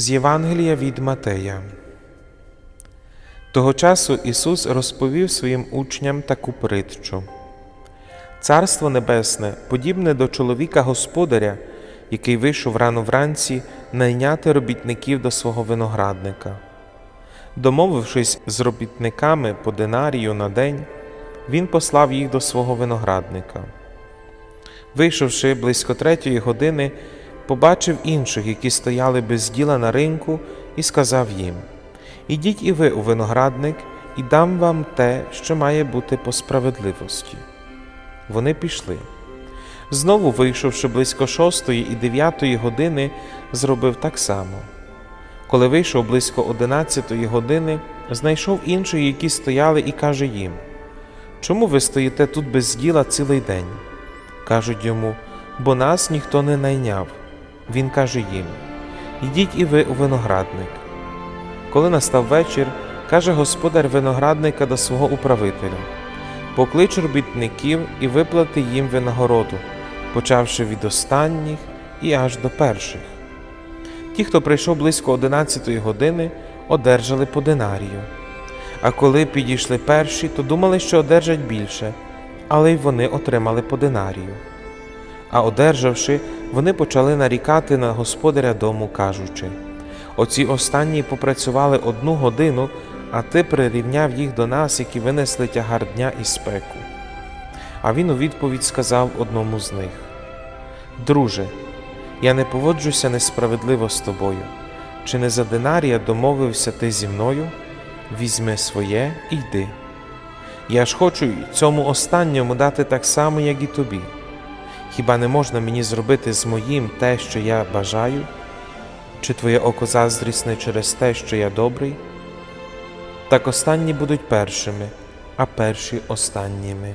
З Євангелія від Матея. Того часу Ісус розповів своїм учням таку притчу. Царство Небесне подібне до чоловіка господаря, який вийшов рано вранці найняти робітників до свого виноградника. Домовившись з робітниками по динарію на день, він послав їх до свого виноградника. Вийшовши близько третьої години, побачив інших, які стояли без діла на ринку, і сказав їм: Ідіть і ви у виноградник, і дам вам те, що має бути по справедливості. Вони пішли. Знову, вийшовши близько шостої і дев'ятої години, зробив так само. Коли вийшов близько одинадцятої години, знайшов інших, які стояли, і каже їм: Чому ви стоїте тут без діла цілий день? Кажуть йому, бо нас ніхто не найняв. Він каже їм: Ідіть і ви у виноградник. Коли настав вечір, каже господар виноградника до свого управителя: Поклич робітників і виплати їм винагороду, почавши від останніх і аж до перших. Ті, хто прийшов близько одинадцятої години, одержали по динарію. А коли підійшли перші, то думали, що одержать більше, але й вони отримали по динарію. А одержавши, вони почали нарікати на господаря дому, кажучи: Оці останні попрацювали одну годину, а ти прирівняв їх до нас, які винесли тягар дня і спеку. А він у відповідь сказав одному з них: Друже, я не поводжуся несправедливо з тобою. Чи не за динарія домовився ти зі мною? Візьми своє і йди. Я ж хочу цьому останньому дати так само, як і тобі. Хіба не можна мені зробити з моїм те, що я бажаю? Чи твоє око заздрісне через те, що я добрий? Так останні будуть першими, а перші останніми.